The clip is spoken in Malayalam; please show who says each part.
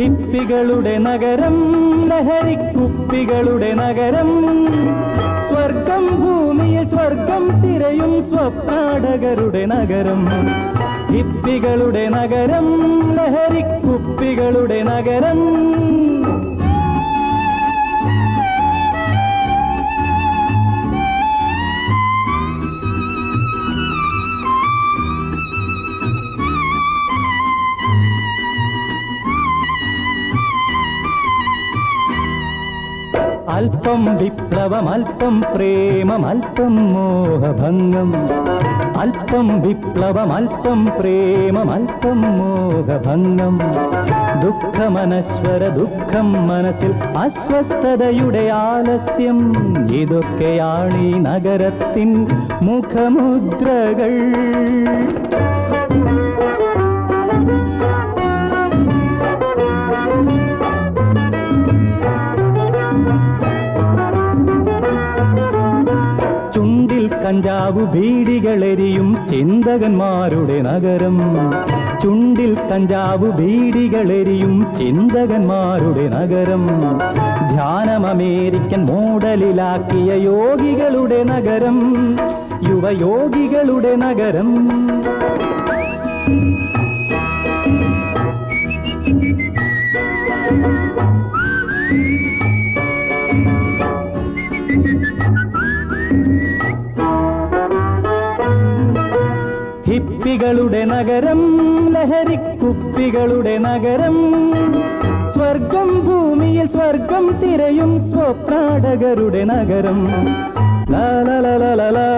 Speaker 1: ഹിപ്പികളുടെ നഗരം ലഹരിക്കുപ്പികളുടെ നഗരം. സ്വർഗം ഭൂമിയിൽ സ്വർഗം തിരയും സ്വപ്നാടകരുടെ നഗരം. ഹിപ്പികളുടെ നഗരം ലഹരിക്കുപ്പികളുടെ നഗരം. അല്പം വിപ്ലവം അല്പം പ്രേമം അല്പം മോഹഭംഗം. അല്പം വിപ്ലവം അല്പം പ്രേമം അല്പം മോഹഭംഗം. ദുഃഖമനശ്വര ദുഃഖം മനസ്സിൽ അസ്വസ്ഥതയുടെ ആലസ്യം. ഇതൊക്കെയാണ് ഈ നഗരത്തിൻ മുഖമുദ്രകൾ. കഞ്ചാവു ബീഡികളെരിയും ചിന്തകന്മാരുടെ നഗരം. ചുണ്ടിൽ കഞ്ചാവു ബീഡികളെരിയും ചിന്തകന്മാരുടെ നഗരം. ധ്യാനം അമേരിക്കൻ മോഡലിലാക്കിയ യോഗികളുടെ നഗരം. യുവയോഗികളുടെ നഗരം. ഹിപ്പികളുടെ നഗരം ലഹരിക്കുപ്പികളുടെ നഗരം. സ്വർഗം ഭൂമിയിൽ സ്വർഗം തിരയും സ്വപ്നാടകരുടെ നഗരം. ലാ ലാ ലാ ലാ ലാ ലാ ലാ